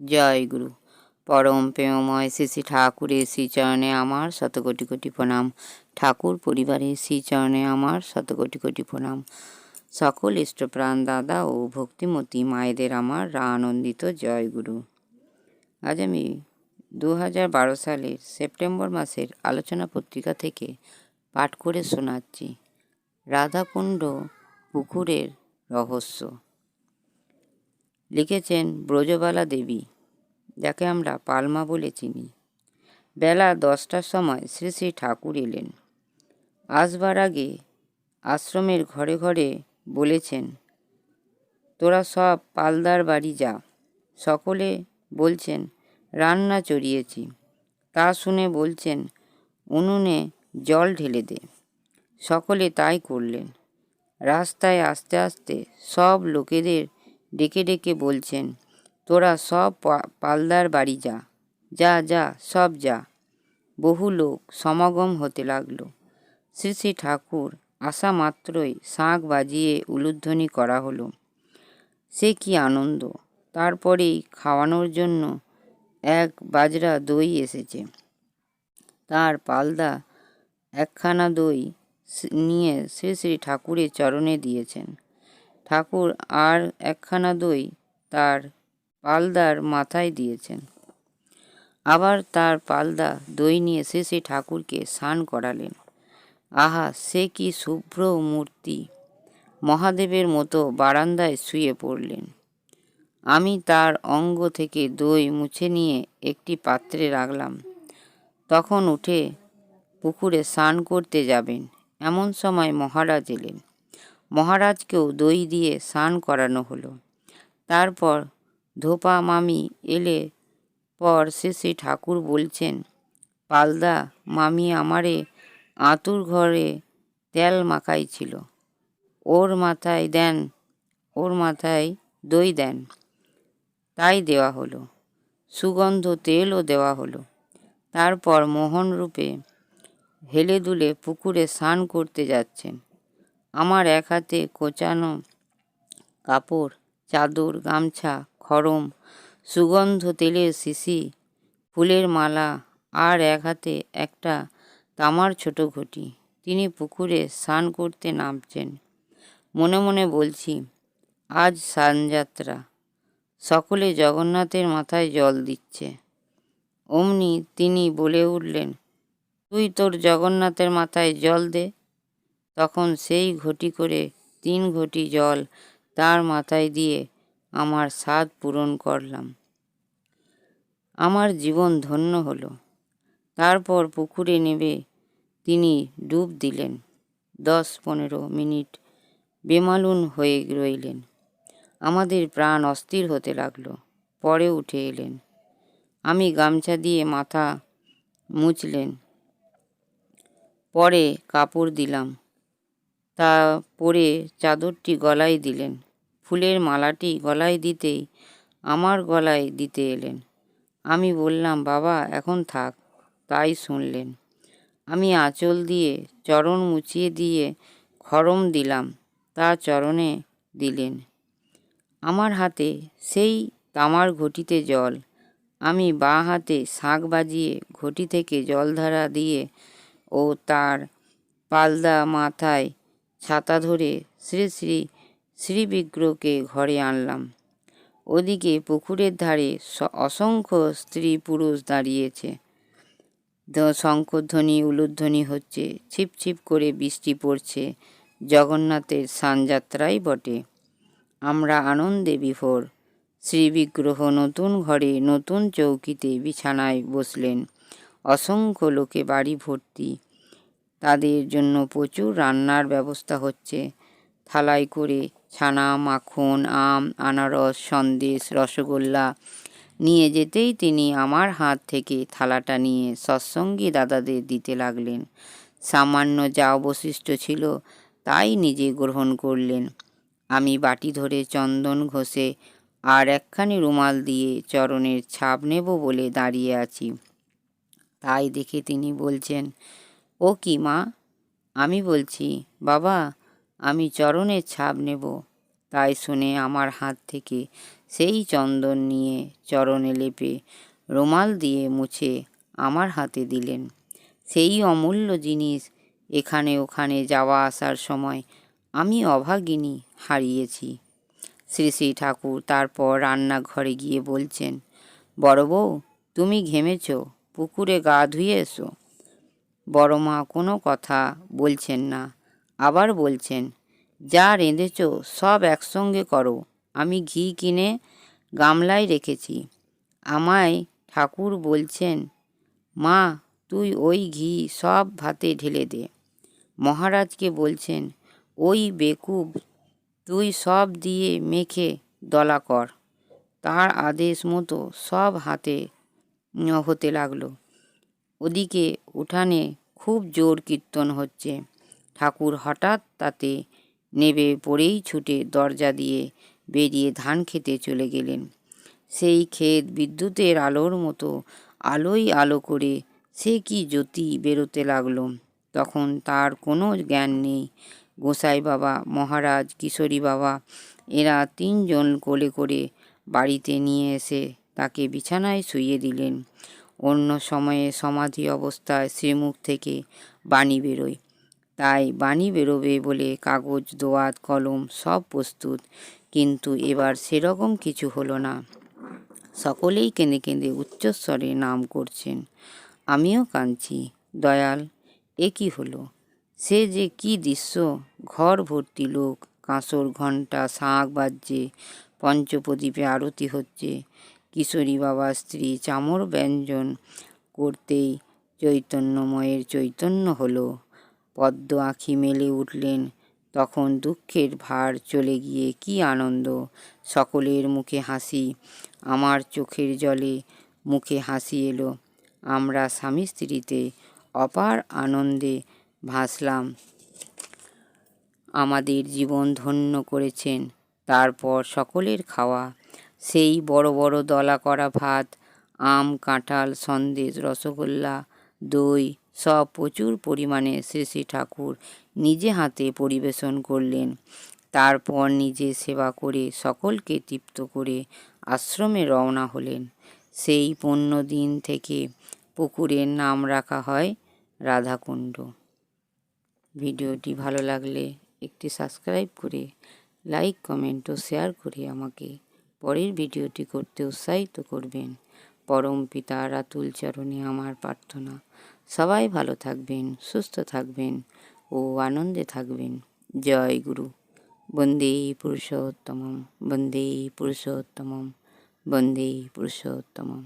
জয় গুরু। পরম প্রেমময় শ্রী শ্রী ঠাকুরের শ্রীচরণে আমার শত কোটি কোটি প্রণাম। ঠাকুর পরিবারের শ্রীচরণে আমার শত কোটি কোটি প্রণাম। সকল ইষ্টপ্রাণ দাদা ও ভক্তিমতী মায়েদের আমার রা আনন্দিত জয় গুরু। আজ আমি দু হাজার বারো সালের সেপ্টেম্বর মাসের আলোচনা পত্রিকা থেকে পাঠ করে শোনাচ্ছি। রাধাকুণ্ড পুকুরের রহস্য। লিখেছেন ব্রজবালা দেবী, যাকে আমরা পালমা বলে চিনি। বেলা দশটার সময় শ্রী শ্রী ঠাকুর এলেন। আসবার আগে আশ্রমের ঘরে ঘরে বলেছেন, তোরা সব পালদার বাড়ি যা। সকলে বলছেন, রান্না চড়িয়েছি। তা শুনে বলছেন, উনুনে জল ঢেলে দে। সকলে তাই করলেন। রাস্তায় আস্তে আস্তে সব লোকেদের ডেকে ডেকে বলছেন, তোরা সব পালদার বাড়ি যা যা যা, সব যা। বহু লোক সমাগম হতে লাগল। শ্রী শ্রী ঠাকুর আসা মাত্রই শাঁখ বাজিয়ে উলুধ্বনি করা হলো। সে কি আনন্দ! তারপরেই খাওয়ানোর জন্য এক বাজরা দই এসেছে। তার পালদা একখানা দই নিয়ে শ্রী শ্রী ঠাকুরের চরণে দিয়েছেন। ঠাকুর আর একখানা দই তার পালদার মাথায় দিয়েছেন। আবার তার পালদা দই নিয়ে সে ঠাকুরকে স্নান করালেন। আহা, সে কি শুভ্র মূর্তি! মহাদেবের মতো বারান্দায় শুয়ে পড়লেন। আমি তার অঙ্গ থেকে দই মুছে নিয়ে একটি পাত্রে রাখলাম। তখন উঠে পুকুরে স্নান করতে যাবেন। এমন সময় মহারাজ এলেন। মহারাজকেও দই দিয়ে স্নান করানো হলো। তারপর ধোপা মামি এলে পর শেষে ঠাকুর বলছেন, পালদা, মামি আমারে আঁতুর ঘরে তেল মাখাই ছিল ওর মাথায় দেন, ওর মাথায় দই দেন। তাই দেওয়া হলো। সুগন্ধ তেলও দেওয়া হলো। তারপর মোহন রূপে হেলে দুলে পুকুরে স্নান করতে যাচ্ছেন। আমার এক হাতে কোচানো কাপড়, চাদর, গামছা খরম সুগন্ধ তেলের শিশি, ফুলের মালা আর এক হাতে একটা তামার ছোট ঘটি। তিনি পুকুরে স্নান করতে নামছেন। মনে মনে বলছি, আজ স্নানযাত্রা। সকলে জগন্নাথের মাথায় জল দিচ্ছে। অমনি তিনি বলে উঠলেন, তুই তোর জগন্নাথের মাথায় জল দে। তখন সেই ঘটি করে তিন ঘটি জল তার মাথায় দিয়ে আমার স্বাদ পূরণ করলাম। আমার জীবন ধন্য হলো। তারপর পুকুরে নেবে তিনি ডুব দিলেন। দশ পনেরো মিনিট বেমালুন হয়ে রইলেন। আমাদের প্রাণ অস্থির হতে লাগল। পরে উঠে এলেন। আমি গামছা দিয়ে মাথা মুছলেন। পরে কাপড় দিলাম। তা পরে চাদরটি গলায় দিলেন। ফুলের মালাটি গলায় দিতেই আমার গলায় দিতে এলেন। আমি বললাম, বাবা, এখন থাক। তাই শুনলেন। আমি আঁচল দিয়ে চরণ মুছিয়ে দিয়ে খরম দিলাম, তা চরণে দিলেন। আমার হাতে সেই তামার ঘটিতে জল। আমি বাঁ হাতে শাঁখ বাজিয়ে ঘটি থেকে জলধারা দিয়ে ও তার পালদা মাথায় ছাতা ধরে শ্রী শ্রী শ্রীবিগ্রহকে ঘরে আনলাম। ওদিকে পুকুরের ধারে অসংখ্য স্ত্রী পুরুষ দাঁড়িয়েছে। শঙ্করধ্বনি উলুধ্বনি হচ্ছে, ছিপ ছিপ করে বৃষ্টি পড়ছে, জগন্নাথের সানযাত্রাই বটে। আমরা আনন্দে বিভোর, শ্রীবিগ্রহ নতুন ঘরে নতুন চৌকিতে বিছানায় বসলেন। অসংখ্য লোকে বাড়ি ভর্তি তাদের জন্য প্রচুর রান্নার ব্যবস্থা হচ্ছে। থালায় করে ছানা, মাখন, আম, আনারস, সন্দেশ, রসগোল্লা নিয়ে যেতেই তিনি আমার হাত থেকে থালাটা নিয়ে সৎসঙ্গী দাদাদের দিতে লাগলেন। সামান্য যা অবশিষ্ট ছিল তাই নিজে গ্রহণ করলেন। আমি বাটি ধরে চন্দন ঘষে আর একখানি রুমাল দিয়ে চরণের ছাপ নেব বলে দাঁড়িয়ে আছি। তাই দেখে তিনি বলছেন ও কি, মা? আমি বলছি, বাবা, আমি চরণের ছাপ নেব। তাই শুনে আমার হাত থেকে সেই চন্দন নিয়ে চরণে লেপে রুমাল দিয়ে মুছে আমার হাতে দিলেন। সেই অমূল্য জিনিস এখানে ওখানে যাওয়া আসার সময় আমি অভাগিনী হারিয়েছি। শ্রী শ্রী ঠাকুর তারপর রান্নাঘরে গিয়ে বলছেন, বড় বউ, তুমি ঘেমেছ, পুকুরে গা ধুয়ে এসো। বড় মা কোনো কথা বলছেন না। আবার বলছেন, যা রেঁধেছ সব একসঙ্গে করো, আমি ঘি কিনে গামলায় রেখেছি। আমায় ঠাকুর বলছেন, মা, তুই ওই ঘি সব ভাতে ঢেলে দে। মহারাজকে বলছেন, ওই বেকুব, তুই সব দিয়ে মেখে দলা কর। তার আদেশ মতো সব হাতে হতে লাগল। ওদিকে উঠানে খুব জোর কীর্তন হচ্ছে। ঠাকুর হঠাৎ তাতে নেবে পড়েই ছুটে দরজা দিয়ে বেরিয়ে ধান খেতে চলে গেলেন। সেই ক্ষেত বিদ্যুতের আলোর মতো আলোই আলো করে সে কি জ্যোতি বেরোতে লাগল। তখন তার কোনো জ্ঞান নেই। গোসাই বাবা, মহারাজ, কিশোরী বাবা, এরা তিনজন কোলে করে বাড়িতে নিয়ে এসে তাকে বিছানায় শুইয়ে দিলেন। অন্য সময়ে সমাধি অবস্থায় শ্রীমুখ থেকে বাণী বেরোয়। তাই বাণী বেরোবে বলে কাগজ, দোয়াত, কলম সব প্রস্তুত, কিন্তু এবার সেরকম কিছু হলো না। সকলেই কেঁদে কেঁদে উচ্চস্বরে নাম করছেন, আমিও কাঁদছি, দয়াল, এ কি হলো? সে যে কি দৃশ্য? ঘর ভর্তি লোক, কাঁসর ঘণ্টা, শাঁখ বাজছে, পঞ্চপ্রদীপে আরতি হচ্ছে কিশোরী বাবার স্ত্রী চামর ব্যঞ্জন করতেই চৈতন্যময়ের চৈতন্য হলো। পদ্ম আঁখি মেলে উঠলেন, তখন দুঃখের ভার চলে গিয়ে কি আনন্দ? সকলের মুখে হাসি, আমার চোখের জলে মুখে হাসি এলো। আমরা স্বামী স্ত্রীতে অপার আনন্দে ভাসলাম। আমাদের জীবন ধন্য করেছেন, তারপর সকলের খাওয়া সেই বড় বড় দলা করা ভাত, আম, কাঁঠাল, সন্দেশ, রসগোল্লা, দই, সব প্রচুর পরিমাণে শ্রী ঠাকুর নিজে হাতে পরিবেশন করলেন। তারপর নিজে সেবা করে সকলকে তৃপ্ত করে আশ্রমে রওনা হলেন। সেই পণ্য দিন থেকে পুকুরের নাম রাখা হয় রাধাকুণ্ড। ভিডিওটি ভালো লাগলে একটি সাবস্ক্রাইব করে, লাইক, কমেন্ট ও শেয়ার করে আমাকে পরের ভিডিওটি করতে উৎসাহিত করবেন। পরম পিতার আতুল চরণে আমার প্রার্থনা। সবাই ভালো থাকবেন, সুস্থ থাকবেন ও আনন্দে থাকবেন। জয় গুরু। বন্দে পুরুষোত্তমম বন্দে পুরুষোত্তমম বন্দে পুরুষোত্তমম।